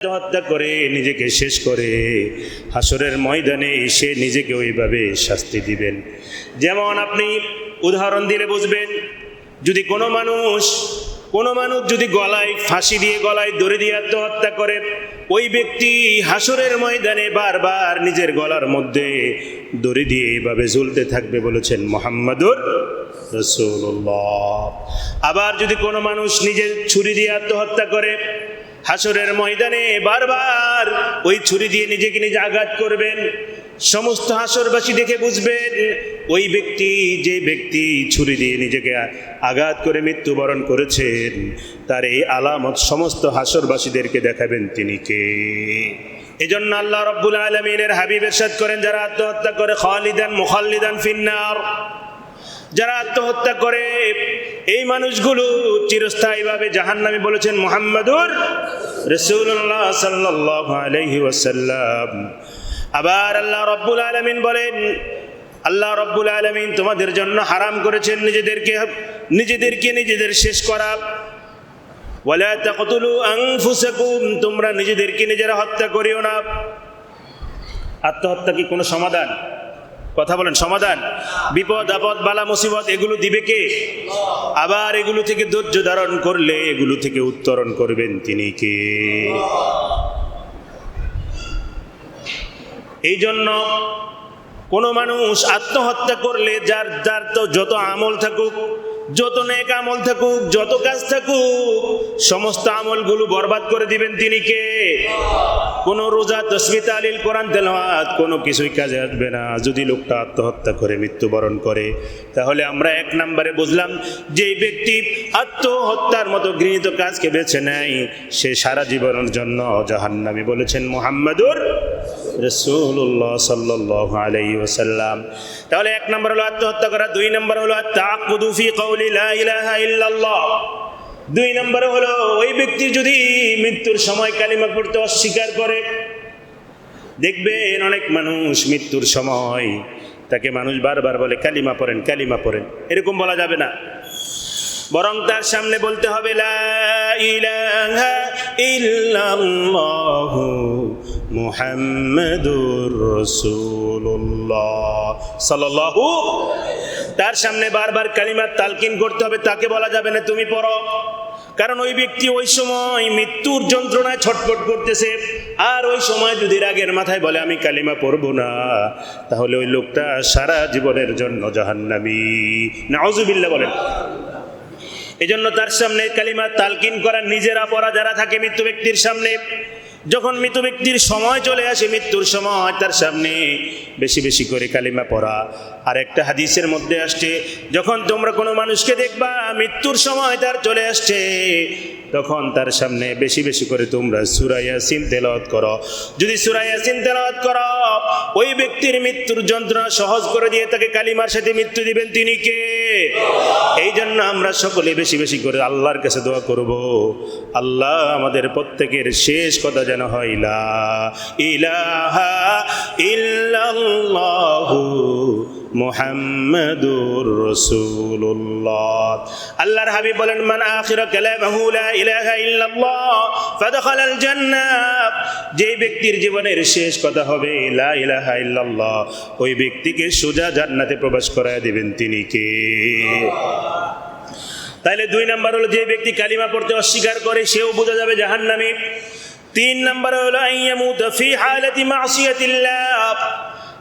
হত্যা করে, নিজেকে শেষ করে, হাসরের ময়দানে সে নিজেকে ওইভাবে শাস্তি দিবেন। যেমন আপনি উদাহরণ দিলে বুঝবেন, যদি কোনো মানুষ কোনো মানুষ যদি গলায় ফাঁসি দিয়ে, গলায় দড়ি দিয়ে আত্মহত্যা করে, ওই ব্যক্তি হাসরের ময়দানে বারবার নিজের গলার মধ্যে দড়ি দিয়ে এইভাবে ঝুলতে থাকবে বলেছেন মোহাম্মদুর রসুল্লাহ আবার যদি কোনো মানুষ নিজের ছুরি দিয়ে আত্মহত্যা করে হাসরের ময়দানে বারবার ওই ছুরি দিয়ে নিজেকে নিজে আঘাত করবেন। সমস্ত হাসরবাসী দেখে বুঝবেন, ওই ব্যক্তি যে ব্যক্তি ছুরি দিয়ে নিজেকে আঘাত করে মৃত্যুবরণ করেছেন, তার এই আলামত সমস্ত হাসরবাসীদেরকে দেখাবেন তিনি কে? এজন্য আল্লাহ রব্বুল আলমিনের হাবিব এরশাদ করেন, যারা আত্মহত্যা করে খালিদান মুখাল্লিদান ফিন্নার, যারা আত্মহত্যা করে এই মানুষগুলো চিরস্থায়ীভাবে জাহান্নামে বলেছেন মোহাম্মদুর রসুল্লাহ সাল্লাহ আবার আল্লাহ রব্বুল আলমিন বলেন, আল্লাহ রব্বুল আলমিন তোমাদের জন্য হারাম করেছেন নিজেদেরকে নিজেদেরকে নিজেদের শেষ করা। ওয়ালা তাকতুলু আনফুসাকুম, তোমরা নিজেদেরকে নিজেরা হত্যা করিও না। আত্মহত্যা কি কোনো সমাধান? কথা বলেন, সমাধান। বিপদ, আপদ, বালা, মুসিবত, এগুলো দিবে কে? আবার এগুলো থেকে ধৈর্য ধারণ করলে এগুলো থেকে উত্তরণ করবেন তিনি কে? এই জন্য কোনো মানুষ আত্মহত্যা করলে যার যার তো যত আমল থাকুক যত নেক আমল থাকুক, যত কাজ থাকুক, সমস্ত আমলগুলো বরবাদ করে দিবেন তিনি কে? কোনো রোজা তসমি তালিল, কোরআন, তেলাওয়াত, কোনো কিছুই কাজে আসবে না। যদি লোকটা আত্মহত্যা করে, মৃত্যুবরণ করে, তাহলে আমরা এক নম্বরে বুঝলাম যে ব্যক্তি আত্মহত্যার মতো গৃহীত কাজকে বেছে নেয়, সে সারা জীবনের জন্য জাহান্নামি বলেছেন মোহাম্মদুর রসুল্লাহ সাল্লাহ আলাই ওসাল্লাম তাহলে এক নম্বর হলো আত্মহত্যা করা, দুই নম্বর হলো তাকুদুফি ইল্লাল্লাহ। দুই নম্বর হলো ওই ব্যক্তি যদি মৃত্যুর সময় কালিমা পড়তে অস্বীকার করে, দেখবেন অনেক মানুষ মৃত্যুর সময় তাকে মানুষ বারবার বলে, কালিমা পড়েন কালিমা পড়েন। এরকম বলা যাবে না। বরং তার সামনে বলতে হবে, লা ইলাহা ইল্লাল্লাহু। তার সামনে বারবার কালিমার তালকিন করতে হবে, তাকে বলা যাবে না তুমি পড়ো। কারণ ওই ব্যক্তি ওই সময় মৃত্যুর যন্ত্রণায় ছটফট করতেছে, আর ওই সময় যদি রাগের মাথায় বলে, আমি কালিমা পড়ব না, তাহলে ওই লোকটা সারা জীবনের জন্য জাহান্নামী। নাউজুবিল্লাহ বলেন। এজন্য তার সামনে কালিমা তালকিন করা, নিজেরা পড়া যারা থাকে মৃত্যু ব্যক্তির সামনে যখন মৃত ব্যক্তির সময় চলে আসে, মৃত্যুর সময় তার সামনে বেশি বেশি করে কালিমা পড়া। আর একটা হাদিসের মধ্যে আসছে, যখন তোমরা কোনো মানুষকে দেখবা, মৃত্যুর সময় তার চলে আসছে তখন তার সামনে বেশি বেশি করে তোমরা সুরাইয়া সিন তেলাওয়াত করো। যদি সুরাইয়া সিন তেলাওয়াত করো, ওই ব্যক্তির মৃত্যুর যন্ত্রণা সহজ করে দিয়ে তাকে কালিমার সাথে মৃত্যু দিবেন তিনি কে? এই জন্য আমরা সকলে বেশি বেশি করে আল্লাহর কাছে দোয়া করব। আল্লাহ আমাদের প্রত্যেকের শেষ কথা যেন হয়, লা ইলাহা ইল্লাল্লাহু মুহাম্মাদুর রাসূলুল্লাহ। আল্লাহর হাবিব বলেন, মান আখিরা কালামাহু লা ইলাহা ইল্লাল্লাহ, ফাদখালাল জান্নাহ যে ব্যক্তির জীবনের শেষ কথা হবে, লা ইলাহা ইল্লাল্লাহ, ওই ব্যক্তিকে সোজা জান্নাতে প্রবেশ করায় দিবেন তিনি কে? তাহলে দুই নাম্বার হলো, যে ব্যক্তি কালিমা পড়তে অস্বীকার করে, সেও বোঝা যাবে জাহান্নামী। তিন নাম্বার হলো আইয়ামুত ফি হালাতি মাসিয়াতিল্লাহ,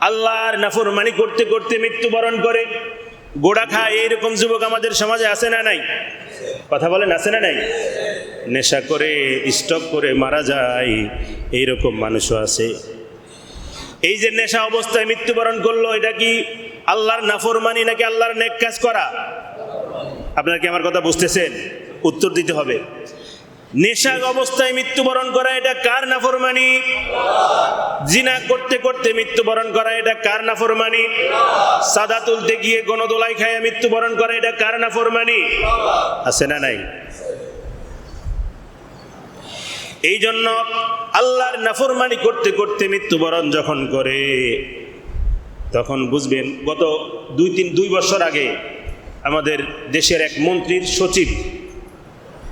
আল্লাহর নাফরমানি করতে করতে মৃত্যুবরণ করে। গোড়া খায় এইরকম যুবক আমাদের সমাজে আছে না নাই? কথা বলেন, আছে না নাই? নেশা করে, স্টক করে মারা যায়, এইরকম মানুষও আছে। এই যে নেশা অবস্থায় মৃত্যুবরণ করল, এটা কি আল্লাহর নাফরমানি নাকি আল্লাহর নেক কাজ করা? আপনারা কি আমার কথা বুঝতেছেন? উত্তর দিতে হবে। নেশা অবস্থায় মৃত্যুবরণ করা, এটা কার নাফরমানি? জিনা করতে করতে মৃত্যুবরণ করা, এটা কার নাফরমানি? সাদা তুলতে গিয়ে গণদোলাই খায় মৃত্যুবরণ করা, এটা কার নাফরমানি? আছে না নাই? এই জন্য আল্লাহর নাফরমানি করতে করতে মৃত্যুবরণ যখন করে, তখন বুঝবেন, গত দুই তিন, দুই বছর আগে আমাদের দেশের এক মন্ত্রীর সচিব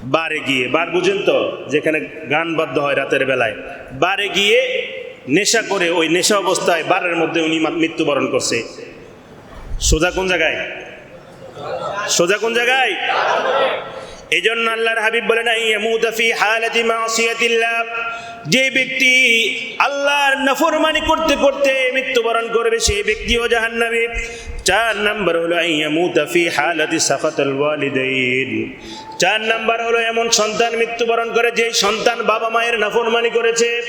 বারে গিয়ে, বার বুঝেন তো, যেখানে গান বাদ্য হয় রাতের বেলায়, বারে গিয়ে নেশা করে ওই নেশা অবস্থায় বারের মধ্যে উনি মৃত্যুবরণ করছে। সোজা কোন জায়গায়? সোজা কোন জায়গায়? এই জন্য আল্লাহর হাবিব বলেন না যে ব্যক্তি আল্লাহর নাফরমানি করতে করতে মৃত্যুবরণ করবে সেই ব্যক্তিও জাহান্নামী। চার নাম্বার হলো ইয়ামুতাফি হালাতি সাফাতুল চার নাম্বার হলো, এমন সন্তান মৃত্যুবরণ করে, যে সন্তান বাবা মায়ের নাফরমানি করেছে।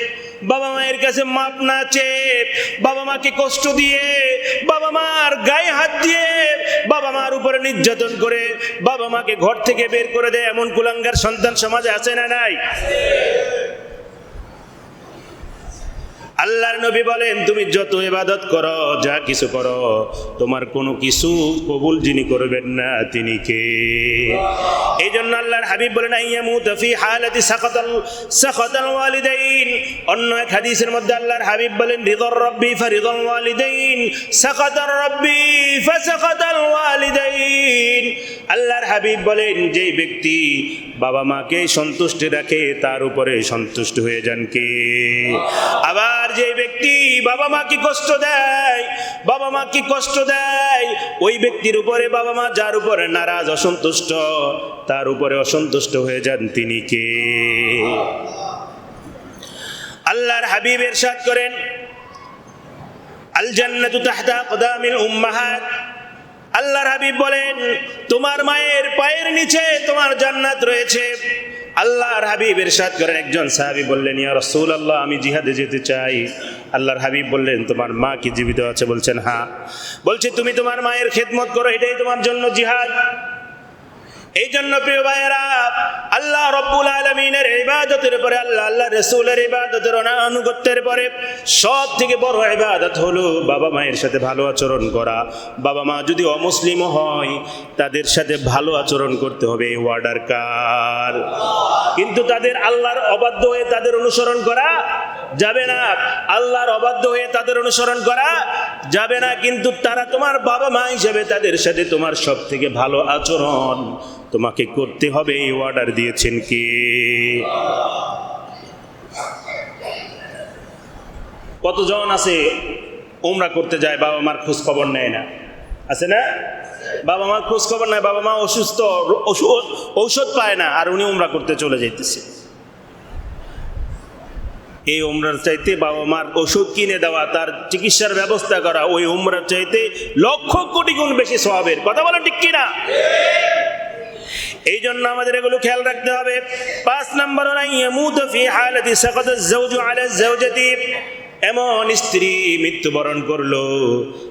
বাবা মায়ের কাছে মাপ না চেয়ে, বাবা মাকে কষ্ট দিয়ে, বাবা মার গায়ে হাত দিয়ে, বাবা মার উপরে নির্যাতন করে, বাবা মাকে ঘর থেকে বের করে দেয়। এমন কুলাঙ্গার সন্তান সমাজে আছে না নাই? আল্লাহর নবী বলেন, তুমি যত ইবাদত করো, যা কিছু করো, তোমার কোনো কিছু কবুল যিনি করবেন না, তিনি কে? এই জন্য আল্লাহর হাবিব বলেন অন্য এক হাদিসের মধ্যে আল্লাহর হাবিব বলেন, রিদর রব্বি ফারিদল ওয়ালিদাইন, সাকাতার রব্বি ফাসাকাতাল ওয়ালিদাইন। আল্লাহর হাবিব বলেন যে ব্যক্তি বাবা মাকে সন্তুষ্ট রাখে, তার উপরে সন্তুষ্ট হয়ে যান কে? আবার যে ব্যক্তি বাবা মাকে কষ্ট দেয়, বাবা মাকে কষ্ট দেয়, ওই ব্যক্তির উপরে বাবা মা যার উপরে নারাজ, অসন্তুষ্ট, তার উপরে অসন্তুষ্ট হয়ে যান তিনি কে? আল্লাহর হাবিব এরশাদ করেন আল জান্নাতু তাহতা কদামিল উম্মাহাত। আল্লাহর হাবিব বলেন, তোমার মায়ের পায়ের নিচে তোমার জান্নাত রয়েছে। আল্লাহর হাবিব এরশাদ করেন। একজন সাহাবি বললেন, ইয়া রসুল আল্লাহ আমি জিহাদে যেতে চাই। আল্লাহর হাবিব বললেন, তোমার মা কি জীবিত আছে? বলছেন হ্যাঁ। বলছে, তুমি তোমার মায়ের খেদমত করো, এটাই তোমার জন্য জিহাদ। এই জন্য প্রিয় ভাইয়েরা, আল্লাহ রব্বুল আলমিনের ইবাদতের পরে, আল্লাহ আল্লাহ রসুলের ইবাদতের অনা- আনুগত্যের পরে সব থেকে বড় ইবাদত হলো বাবা মায়ের সাথে ভালো আচরণ করা। বাবা মা যদি অমুসলিম হয়, তাদের সাথে ভালো আচরণ করতে হবে, এই ওয়ার্ডার কার? কিন্তু তাদের আল্লাহর অবাধ্য হয়ে তাদের অনুসরণ করা যাবে না। আল্লাহর অবাধ্য হয়ে তাদের অনুসরণ করা যাবে না, কিন্তু তারা তোমার বাবা মা হিসেবে তাদের সাথে তোমার সব থেকে ভালো আচরণ তোমাকে করতে হবে, এই অর্ডার দিয়েছেন কে? কতজন আছে? ওমরা করতে যায়, বাবা মার খোঁজ খবর নেয় না। আছে না? বাবা মার খোঁজ খবর নেয়, বাবা মা অসুস্থ, ঔষধ- পায় না, আর উনি উমরা করতে চলে যাইতেছে। এই উমরার চাইতে বাবা মার ওষুধ কিনে দেওয়া, তার চিকিৎসার ব্যবস্থা করা, ওই উমরার চাইতে লক্ষ কোটি গুণ বেশি স্বভাবের। কথা বলেন ঠিক কিনা? এই জন্য আমাদের এগুলো খেয়াল রাখতে হবে। পাঁচ নম্বর এমন স্ত্রী মৃত্যুবরণ করল,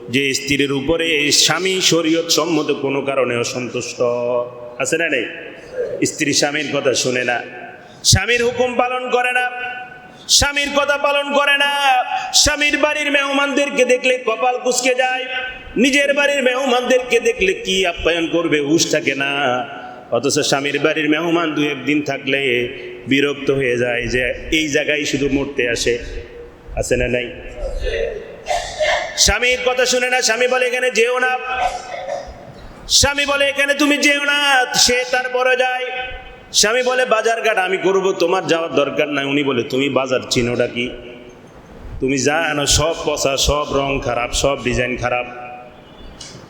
যে স্ত্রীর উপরে স্বামী শরীয়ত সম্মত কোনো কারণে অসন্তুষ্ট। আছে না নেই? স্ত্রী স্বামীর কথা শুনে না। স্বামীর হুকুম পালন করে না। স্বামীর কথা পালন করে না। স্বামীর বাড়ির মেহমানদেরকে দেখলে কপাল কুচকে যায়। নিজের বাড়ির মেহমানদেরকে দেখলে কি আপ্যায়ন করবে, হুশ থাকে না। অথচ স্বামীর বাড়ির মেহমান দু একদিন থাকলে বিরক্ত হয়ে যায় যে এই জায়গায় শুধু মরতে আসে। আছে না নাই? স্বামীর কথা শুনে না, স্বামী বলে, এখানে যেও না। স্বামী বলে, এখানে তুমি যেও না, সে তারপরে যায়। স্বামী বলে, বাজার ঘাট, আমি করব, তোমার যাওয়ার দরকার নাই। উনি বলে, তুমি বাজার চিনোটা কি? তুমি জানো, সব পচা, সব রং খারাপ, সব ডিজাইন খারাপ।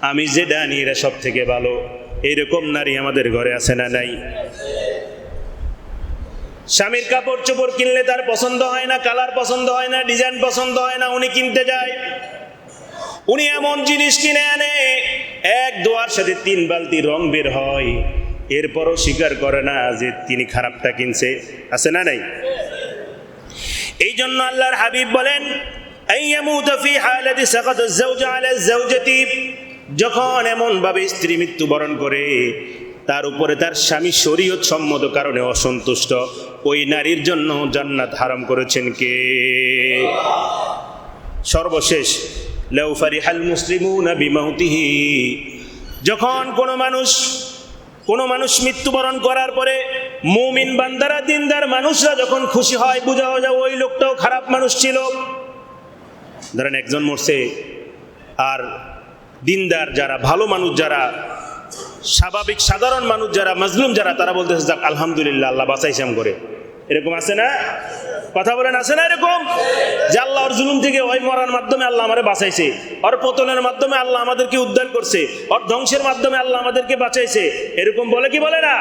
আমি যেটা আনি এরা সব থেকে ভালো। এইরকম নারী আমাদের ঘরে আছে না নাই? স্বামীর কাপড় চোপড় কিনলে তার পছন্দ হয় না কালার পছন্দ হয় না ডিজাইন পছন্দ হয় না উনি কিনতে যায়। উনি এমন জিনিস কিনে আনে এক দোয়ার সাথে তিন বালতি রং বের হয়। এরপরও স্বীকার করে না যে তিনি খারাপটা কিনছে। আছে না নাই? এই জন্য আল্লাহর হাবিব বলেন "আন ইয়ামুতা ফি হালাতি সাকাত আয-যাওজ আলা আয-যাওজাতি", যখন এমন ভাবে স্ত্রী মৃত্যুবরণ করে, তার উপরে তার স্বামী শরীয়ত সম্মত কারণে অসন্তুষ্ট, ওই নারীর জন্য জান্নাত হারাম করেছেন কে? সর্বশেষ, লাউ ফারিহাল মুসলিমুনা বিমাউতিহি। যখন কোনো মানুষ কোনো মানুষ মৃত্যুবরণ করার পরে মুমিন বান্দারা, দিনদার মানুষরা যখন খুশি হয় বোঝা যায় ওই লোকটাও খারাপ মানুষ ছিল। ধরেন একজন মরছে, আর দিনদার যারা, ভালো মানুষ যারা, স্বাভাবিক সাধারণ মানুষ যারা, মজলুম যারা, তারা বলতেছে, যাক, আলহামদুলিল্লাহ, আল্লাহ বাঁচাইছাম করে। এরকম আছে না? কথা বলেন, আছে না এরকম? যে আল্লাহ ওর জুলুম থেকে ওই মরার মাধ্যমে আল্লাহ আমাদের বাঁচাইছে ওর পতনের মাধ্যমে আল্লাহ আমাদেরকে উদ্ধার করছে, ওর ধ্বংসের মাধ্যমে আল্লাহ আমাদেরকে বাঁচাইছে, এরকম বলে কি বলে না?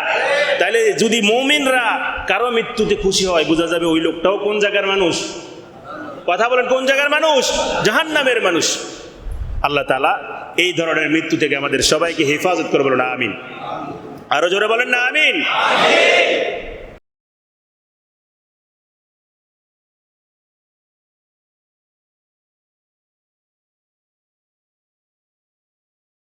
তাইলে যদি মৌমিনরা কারও মৃত্যুতে খুশি হয়, বোঝা যাবে ওই লোকটাও কোন জায়গার মানুষ? কথা বলেন, কোন জায়গার মানুষ? জাহান্নামের মানুষ। আল্লাহ তালা এই ধরনের মৃত্যু থেকে আমাদের সবাইকে হেফাজত করে না আমিন। আরও জোরে বলেন না, আমিন।